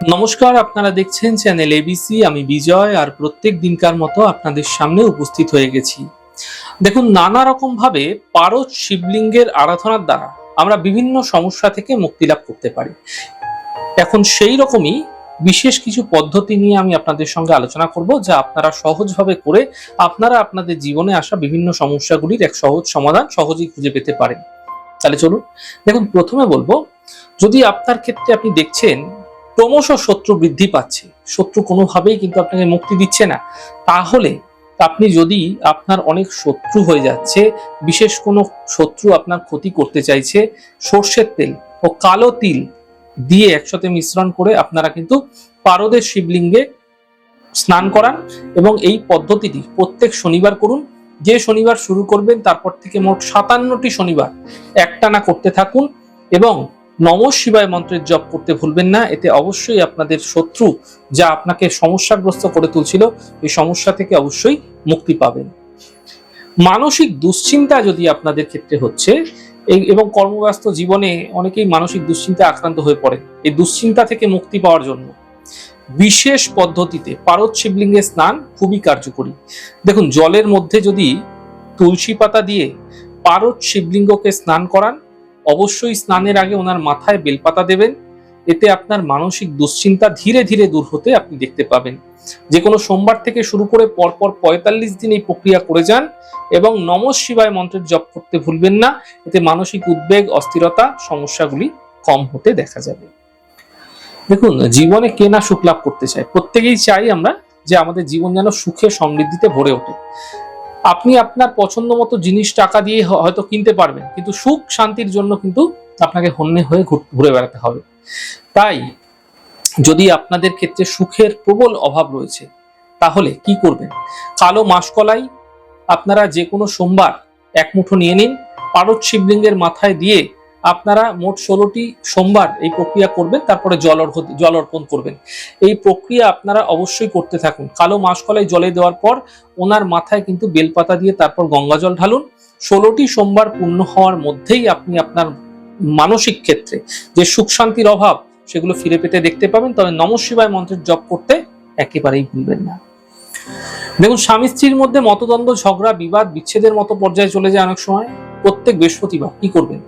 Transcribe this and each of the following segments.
নমস্কার, আপনারা দেখছেন চ্যানেল এবিসি আমি বিজয়, আর প্রত্যেক দিনকার মতো আপনাদের সামনে উপস্থিত হয়ে গেছি। দেখুন, নানা রকম ভাবে পারদ শিবলিঙ্গের আরাধনার দ্বারা আমরা বিভিন্ন সমস্যা থেকে মুক্তি লাভ করতে পারি। এখন সেই রকমই বিশেষ কিছু পদ্ধতি নিয়ে আমি আপনাদের সঙ্গে আলোচনা করব, যা আপনারা সহজভাবে করে আপনারা আপনাদের জীবনে আসা বিভিন্ন সমস্যাগুলির এক সহজ সমাধান সহজেই খুঁজে পেতে পারেন। তাহলে চলুন, দেখুন, প্রথমে বলব, যদি আপনার ক্ষেত্রে আপনি দেখছেন ক্রমশ শত্রু বৃদ্ধি পাচ্ছে। শত্রু কোনোভাবেই কিন্তু আপনাকে মুক্তি দিচ্ছে না। তাহলে আপনি যদি আপনার অনেক শত্রু হয়ে যাচ্ছে, বিশেষ কোনো শত্রু আপনার ক্ষতি করতে চাইছে, সর্ষের তেল ও কালো তিল দিয়ে একসাথে মিশ্রণ করে আপনারা কিন্তু পারদের শিবলিঙ্গে স্নান করান এবং এই পদ্ধতিটি প্রত্যেক শনিবার করুন। যে শনিবার শুরু করবেন, তারপর থেকে মোট সাতান্নটি শনিবার একটানা করতে থাকুন এবং নম শিবায় মন্ত্রের জপ করতে ভুলবেন না, এতে অবশ্যই আপনাদের শত্রু যা আপনাকে সমস্যাগ্রস্ত করে তুলছিল, এই সমস্যা থেকে অবশ্যই মুক্তি পাবেন। মানসিক দুশ্চিন্তা যদি আপনাদের ক্ষেত্রে হচ্ছে এবং কর্মব্যস্ত জীবনে অনেকেই মানসিক দুশ্চিন্তা আক্রান্ত হয়ে পড়ে, এই দুশ্চিন্তা থেকে মুক্তি পাওয়ার জন্য। বিশেষ পদ্ধতিতে পারদ শিবলিঙ্গে স্নান খুবই কার্যকরী। দেখুন, জলের মধ্যে যদি তুলসী পাতা দিয়ে পারদ শিবলিঙ্গকে স্নান করান অবশ্যই স্নানের আগে ওনার মাথায় বেলপাতা দেবেন। এতে আপনার মানসিক দুশ্চিন্তা ধীরে ধীরে দূর হতে আপনি দেখতে পাবেন। যে কোনো সোমবার থেকে শুরু করে পরপর পঁয়তাল্লিশ দিন এই প্রক্রিয়া করে যান এবং নম শিবায় মন্ত্রের জপ করতে ভুলবেন না। এতে মানসিক উদ্বেগ, অস্থিরতা, সমস্যাগুলি কম হতে দেখা যাবে। দেখুন, জীবনে কে না সুখ লাভ করতে চায়? প্রত্যেকেই চাই আমরা যে আমাদের জীবন যেন সুখে সমৃদ্ধিতে ভরে ওঠে। আপনি আপনার পছন্দ মতো জিনিস, টাকা দিয়ে হয়তো কিনতে পারবেন, কিন্তু সুখ, শান্তির জন্য কিন্তু আপনাকে হন্যে হয়ে ঘুরে বেড়াতে হবে। তাই যদি আপনাদের ক্ষেত্রে সুখের প্রবল অভাব রয়েছে, তাহলে কি করবেন? কালো মাসকলাই আপনারা যে কোনো সোমবার এক মুঠো নিয়ে নিন, পারদ শিবলিঙ্গের মাথায় দিয়ে আপনারা মোট ষোলোটি সোমবার এই প্রক্রিয়া করবেন, তারপরে জল অর্ঘ- জল অর্পণ করবেন। এই প্রক্রিয়া আপনারা অবশ্যই করতে থাকুন। কালো মাসকলাই জলে দেওয়ার পর ওনার মাথায় কিন্তু বেলপাতা দিয়ে তারপর গঙ্গা জল ঢালুন। ষোলোটি সোমবার পূর্ণ হওয়ার মধ্যেই আপনি আপনার মানসিক ক্ষেত্রে যে সুখ শান্তির অভাব, সেগুলো ফিরে পেতে দেখতে পাবেন। তবে নম শিবায় মন্ত্রের জপ করতে একেবারেই ভুলবেন না। দেখুন, স্বামী স্ত্রীর মধ্যে মতদ্বন্দ্ব, ঝগড়া, বিবাদ, বিচ্ছেদের মতো পর্যায়ে চলে যায় অনেক সময়। প্রত্যেক বৃহস্পতিবার কি করবেন?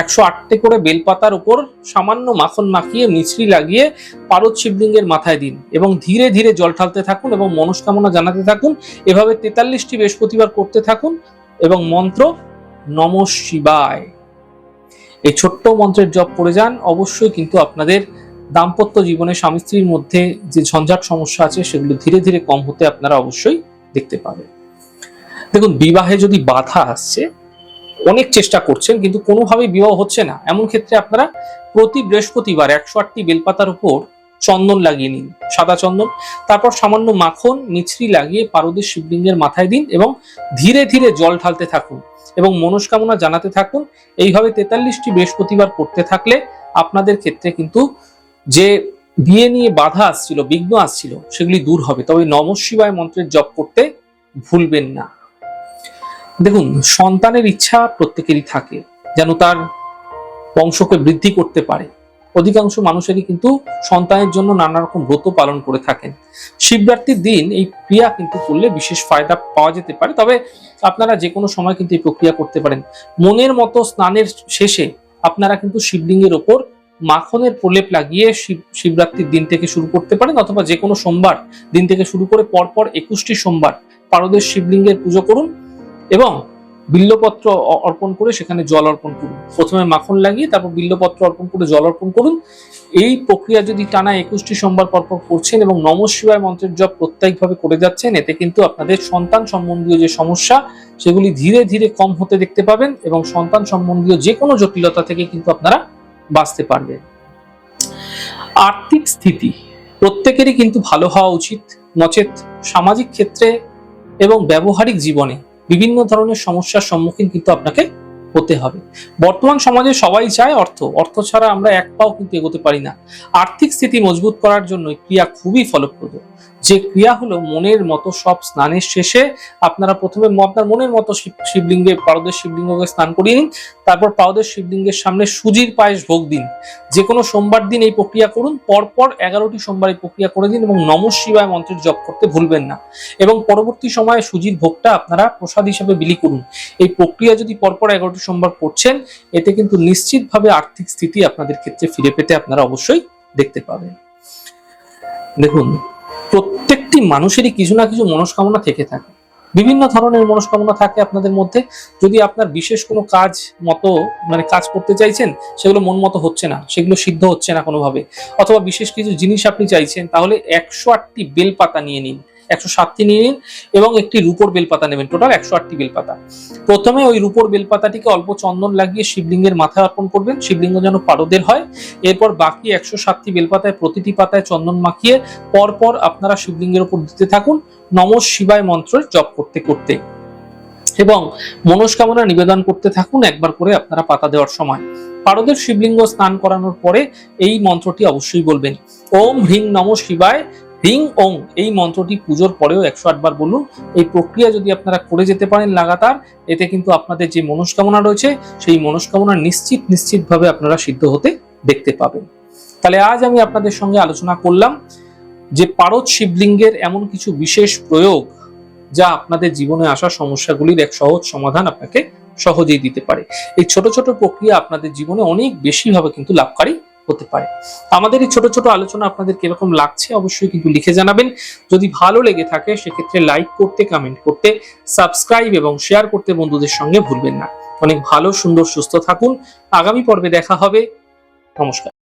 একশো আটটে করে বেলপাতার উপর সামান্য মাখন মাখিয়ে, মিছরি লাগিয়ে পারদ শিবলিঙ্গের মাথায় দিন এবং ধীরে ধীরে জল ঢালতে থাকুন এবং মনস্কামনা জানাতে থাকুন। এভাবে তেতাল্লিশটি বৃহস্পতিবার করতে থাকুন এবং মন্ত্র, নম শিবায়। এই ছোট্ট মন্ত্রের জপ করে যান। অবশ্যই কিন্তু আপনাদের দাম্পত্য জীবনে স্বামী স্ত্রীর মধ্যে যে ঝঞ্ঝাট সমস্যা আছে, সেগুলো ধীরে ধীরে কম হতে আপনারা অবশ্যই দেখতে পাবেন। দেখুন, বিবাহে যদি বাধা আসছে অনেক চেষ্টা করছেন, কিন্তু কোনোভাবেই বিবাহ হচ্ছে না। এমন ক্ষেত্রে আপনারা প্রতি বৃহস্পতিবার একশো আটটি বেলপাতার উপর চন্দন লাগিয়ে নিন, সাদা চন্দন। তারপর সামান্য মাখন, মিছরি লাগিয়ে পারদের শিবলিঙ্গের মাথায় দিন এবং ধীরে ধীরে জল ঢালতে থাকুন এবং মনস্কামনা জানাতে থাকুন। এইভাবে তেতাল্লিশটি বৃহস্পতিবার করতে থাকলে আপনাদের ক্ষেত্রে কিন্তু যে বিয়ে নিয়ে বাধা আসছিল, বিঘ্ন আসছিল, সেগুলি দূর হবে। তবে নম শিবায় মন্ত্রের জপ করতে ভুলবেন না। দেখুন, সন্তানের ইচ্ছা প্রত্যেকেরই থাকে, যেন তার বংশকে বৃদ্ধি করতে পারে। অধিকাংশ মানুষেরই কিন্তু সন্তানের জন্য নানা রকম ব্রত পালন করে থাকেন। শিবরাত্রির দিন এই ক্রিয়া কিন্তু করলে বিশেষ ফায়দা পাওয়া যেতে পারে, তবে আপনারা যে কোনো সময় কিন্তু এই প্রক্রিয়া করতে পারেন। মনের মতো স্নানের শেষে আপনারা কিন্তু শিবলিঙ্গের ওপর মাখনের প্রলেপ লাগিয়ে শিব, শিবরাত্রির দিন থেকে শুরু করতে পারেন, অথবা যে কোনো সোমবার দিন থেকে শুরু করে পরপর একুশটি সোমবার পারদের শিবলিঙ্গের পুজো করুন। এবং বিল্লপত্র অর্পণ করে সেখানে জল অর্পণ করুন। প্রথমে মাখন লাগিয়ে তারপর বিল্লপত্র অর্পণ করে জল অর্পণ করুন। এই প্রক্রিয়া যদি টানা একুশটি সোমবার পরপর করছেন এবং নম শিবায় মন্ত্রের জপ প্রত্যেকভাবে করে যাচ্ছেন, এতে কিন্তু আপনাদের সন্তান সম্বন্ধীয় যে সমস্যা, সেগুলি ধীরে ধীরে কম হতে দেখতে পাবেন এবং সন্তান সম্বন্ধীয় যে কোনো জটিলতা থেকে কিন্তু আপনারা বাঁচতে পারবেন। আর্থিক স্থিতি, প্রত্যেকেরই কিন্তু ভালো হওয়া উচিত, নচেত সামাজিক ক্ষেত্রে এবং ব্যবহারিক জীবনে। বিভিন্ন ধরনের সমস্যার সম্মুখীন কিন্তু আপনাকে হতে হবে। বর্তমান সমাজে সবাই চায় অর্থ। অর্থ ছাড়া আমরা এক পাও কিন্তু এগোতে পারি না। আর্থিক স্থিতি মজবুত করার জন্য ক্রিয়া খুবই ফলপ্রদ। যে ক্রিয়া হলো মনের মতো সব স্নানের শেষে আপনারা প্রথমে আপনার মনের মতো শিব- শিবলিঙ্গে, পারদের শিবলিঙ্গকে স্নান করিয়ে নিন। তারপর পারদের শিবলিঙ্গের সামনে সুজির পায়েস ভোগ দিন। যে কোনো সোমবার দিন এই প্রক্রিয়া করুন। পরপর এগারোটি সোমবার এই প্রক্রিয়া করে দিন এবং নম শিবায় মন্ত্রের জপ করতে ভুলবেন না। এবং পরবর্তী সময়ে সুজির ভোগটা আপনারা প্রসাদ হিসাবে বিলি করুন। এই প্রক্রিয়া যদি পরপর এগারোটি সোমবার করছেন, এতে কিন্তু নিশ্চিতভাবে আর্থিক স্থিতি আপনাদের ক্ষেত্রে ফিরে পেতে আপনারা অবশ্যই দেখতে পাবেন। দেখুন প্রত্যেকটি মানুষেরই কিছু না কিছু মনস্কামনা থেকে থাকে। বিভিন্ন ধরনের মনস্কামনা থাকে আপনাদের মধ্যে। যদি আপনার বিশেষ কোনো কাজ মতো মানে কাজ করতে চাইছেন, সেগুলো মন মতো হচ্ছে না, সেগুলো সিদ্ধ হচ্ছে না কোনোভাবে। অথবা বিশেষ কিছু জিনিস আপনি চাইছেন, তাহলে একশো আটটি বেলপাতা নিয়ে নিন। একশো সাতটি নিয়ে নিন এবং একটি রূপোর বেলপাতা নেবেন। টোটাল একশো আটটি বেলপাতা। প্রথমে ওই রূপোর বেলপাতাটিকে অল্প চন্দন লাগিয়ে শিবলিঙ্গের মাথায় অর্পণ করবেন। শিবলিঙ্গ যেন পারদের হয়। এরপর বাকি একশো সাতটি বেলপাতায় প্রতিটি পাতায় চন্দন মাখিয়ে পরপর আপনারা শিবলিঙ্গের উপর দিতে থাকুন। নম শিবায় মন্ত্রের জপ করতে করতে। এবং মনস্কামনা নিবেদন করতে থাকুন একবার করে আপনারা পাতা দেওয়ার সময়। পারদের শিবলিঙ্গ স্নান করানোর পরে এই মন্ত্রটি অবশ্যই বলবেন। ওম হ্রিং নম শিবায় হ্রিং ওং, এই মন্ত্রটি পুজোর পরেও একশো আটবার বলুন। এই প্রক্রিয়া যদি আপনারা করে যেতে পারেন লাগাতার, এতে কিন্তু আপনাদের যে মনস্কামনা রয়েছে, সেই মনস্কামনা নিশ্চিত, নিশ্চিতভাবে আপনারা সিদ্ধ হতে দেখতে পাবেন। তাহলে আজ আমি আপনাদের সঙ্গে আলোচনা করলাম যে পারদ শিবলিঙ্গের এমন কিছু বিশেষ প্রয়োগ যা আপনাদের জীবনে আসা সমস্যাগুলির এক সহজ সমাধান আপনাকে সহজেই দিতে পারে। এই ছোট ছোট প্রক্রিয়া আপনাদের জীবনে অনেক বেশিভাবে কিন্তু লাভকারী হতে পারে। আমাদের এই ছোট ছোট আলোচনা আপনাদের কীরকম লাগছে অবশ্যই কিন্তু লিখে জানাবেন। যদি ভালো লেগে থাকে সেক্ষেত্রে লাইক করতে কমেন্ট করতে সাবস্ক্রাইব এবং শেয়ার করতে বন্ধুদের সঙ্গে ভুলবেন না। অনেক ভালো, সুন্দর, সুস্থ থাকুন। আগামী পর্বে দেখা হবে। নমস্কার।